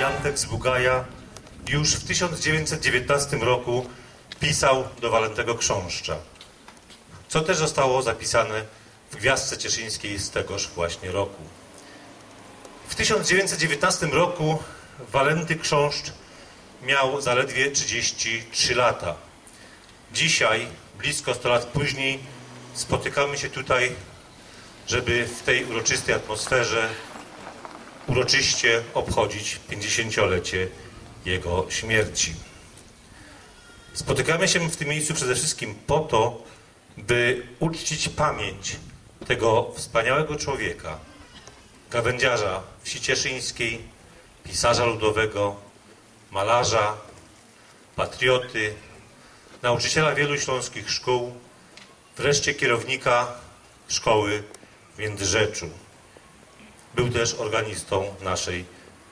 Jantek z Bugaja już w 1919 roku pisał do Walentego Książcza, co też zostało zapisane w Gwiazdce Cieszyńskiej z tegoż właśnie roku. W 1919 roku Walenty Książcz miał zaledwie 33 lata. Dzisiaj, blisko 100 lat później, spotykamy się tutaj, żeby w tej uroczystej atmosferze uroczyście obchodzić 50-lecie jego śmierci. Spotykamy się w tym miejscu przede wszystkim po to, by uczcić pamięć tego wspaniałego człowieka, gawędziarza wsi cieszyńskiej, pisarza ludowego, malarza, patrioty, nauczyciela wielu śląskich szkół, wreszcie kierownika szkoły w Międzyrzeczu. Był też organistą naszej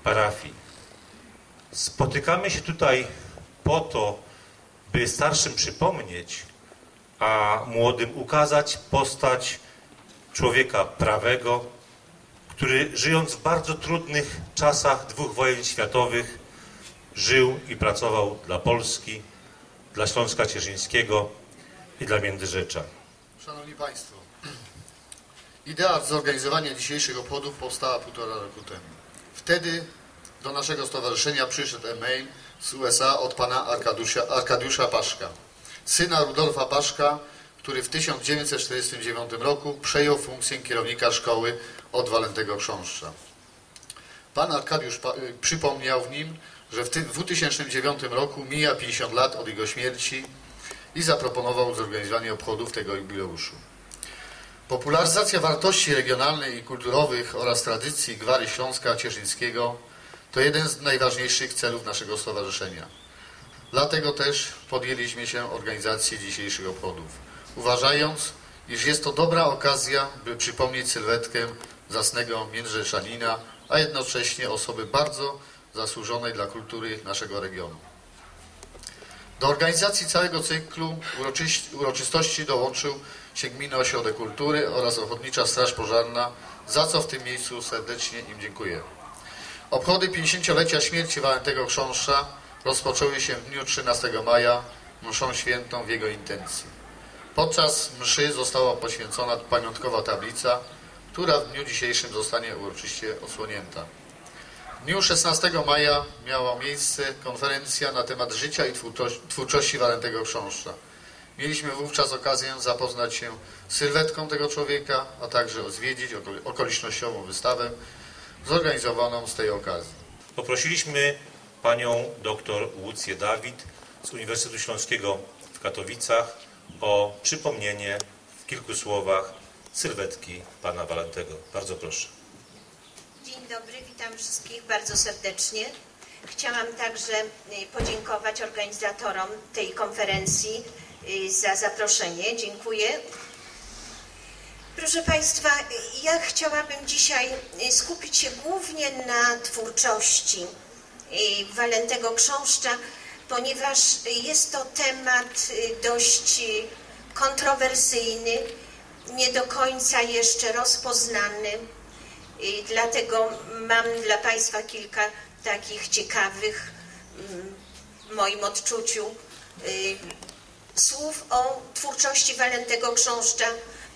parafii. Spotykamy się tutaj po to, by starszym przypomnieć, a młodym ukazać postać człowieka prawego, który żyjąc w bardzo trudnych czasach dwóch wojen światowych, żył i pracował dla Polski, dla Śląska Cieszyńskiego i dla Międzyrzecza. Szanowni Państwo, idea zorganizowania dzisiejszych obchodów powstała półtora roku temu. Wtedy do naszego stowarzyszenia przyszedł e-mail z USA od pana Arkadiusza, Arkadiusza Paszka, syna Rudolfa Paszka, który w 1949 roku przejął funkcję kierownika szkoły od Walentego Chrząszcza. Pan Arkadiusz y, przypomniał w nim, że w ty- w 2009 roku mija 50 lat od jego śmierci i zaproponował zorganizowanie obchodów tego jubileuszu. Popularyzacja wartości regionalnych i kulturowych oraz tradycji Gwary Śląska Cieszyńskiego to jeden z najważniejszych celów naszego stowarzyszenia. Dlatego też podjęliśmy się organizacji dzisiejszych obchodów, uważając, iż jest to dobra okazja, by przypomnieć sylwetkę zasnego międzyrzeczanina, a jednocześnie osoby bardzo zasłużonej dla kultury naszego regionu. Do organizacji całego cyklu uroczystości dołączył się Gminny Ośrodek Kultury oraz Ochotnicza Straż Pożarna, za co w tym miejscu serdecznie im dziękuję. Obchody 50-lecia śmierci Walentego Chrząszcza rozpoczęły się w dniu 13 maja mszą świętą w jego intencji. Podczas mszy została poświęcona pamiątkowa tablica, która w dniu dzisiejszym zostanie uroczyście osłonięta. W dniu 16 maja miała miejsce konferencja na temat życia i twórczości- Walentego Chrząszcza. Mieliśmy wówczas okazję zapoznać się z sylwetką tego człowieka, a także zwiedzić oko- okolicznościową wystawę zorganizowaną z tej okazji. Poprosiliśmy panią dr Łucję Dawid z Uniwersytetu Śląskiego w Katowicach o przypomnienie w kilku słowach sylwetki pana Walentego. Bardzo proszę. Dzień dobry, witam wszystkich bardzo serdecznie. Chciałam także y, podziękować organizatorom tej konferencji y, za zaproszenie. Dziękuję. Proszę Państwa, ja chciałabym dzisiaj y, skupić się głównie na twórczości Walentego Książcza, ponieważ jest to temat dość kontrowersyjny, nie do końca jeszcze rozpoznany. I dlatego mam dla Państwa kilka takich ciekawych mm, w moim odczuciu y, słów o twórczości Walentego Książcza.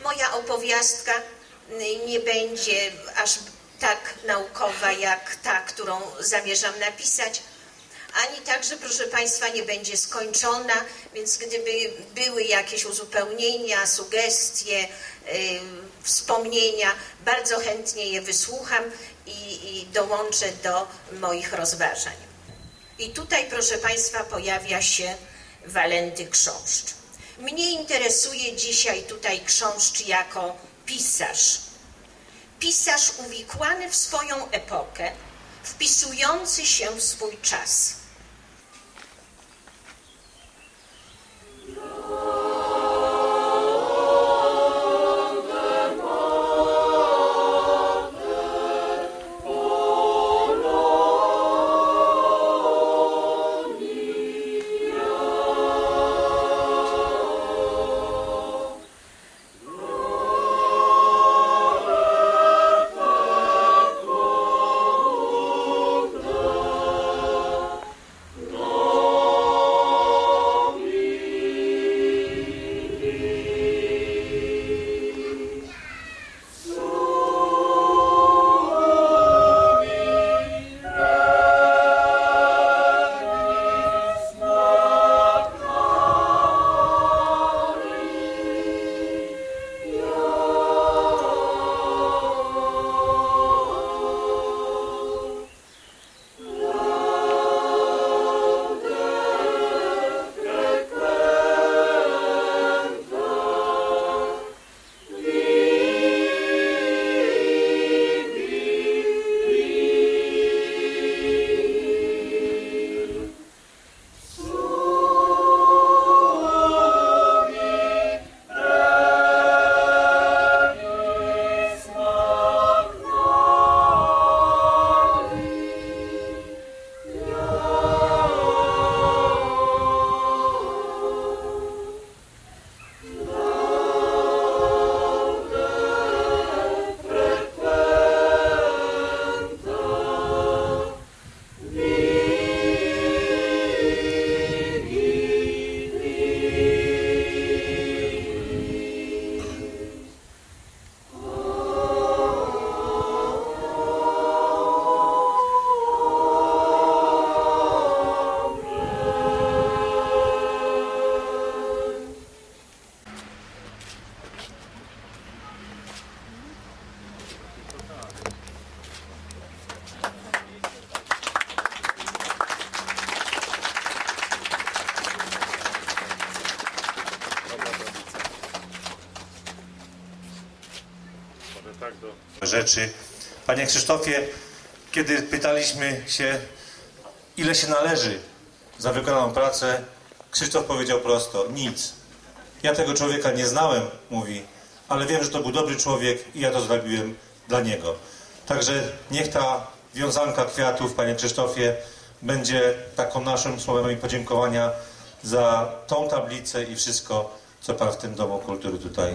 Moja opowiastka y, nie będzie aż tak naukowa jak ta, którą zamierzam napisać, ani także, proszę Państwa, nie będzie skończona, więc gdyby były jakieś uzupełnienia, sugestie, y, wspomnienia, bardzo chętnie je wysłucham i, i dołączę do moich rozważań. I tutaj, proszę Państwa, pojawia się Walenty Krząszcz. Mnie interesuje dzisiaj tutaj Krząszcz jako pisarz. Pisarz uwikłany w swoją epokę, wpisujący się w swój czas. Rzeczy. Panie Krzysztofie, kiedy pytaliśmy się, ile się należy za wykonaną pracę, Krzysztof powiedział prosto, nic. Ja tego człowieka nie znałem, mówi, ale wiem, że to był dobry człowiek i ja to zrobiłem dla niego. Także niech ta wiązanka kwiatów, panie Krzysztofie, będzie taką naszym słowem podziękowania za tą tablicę i wszystko, co pan w tym Domu Kultury tutaj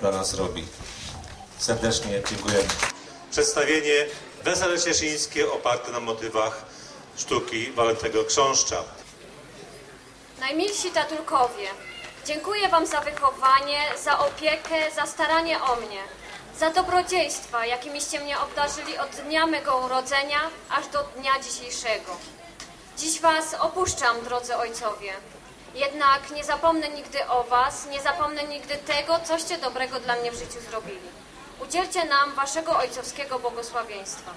dla nas robi. Serdecznie dziękujemy. Przedstawienie Wesele Cieszyńskie oparte na motywach sztuki Walentego Krząszcza. Najmilsi tatulkowie, dziękuję Wam za wychowanie, za opiekę, za staranie o mnie, za dobrodziejstwa, jakimiście mnie obdarzyli od dnia mego urodzenia aż do dnia dzisiejszego. Dziś Was opuszczam, drodzy ojcowie. Jednak nie zapomnę nigdy o Was, nie zapomnę nigdy tego, coście dobrego dla mnie w życiu zrobili. Udzielcie nam Waszego ojcowskiego błogosławieństwa.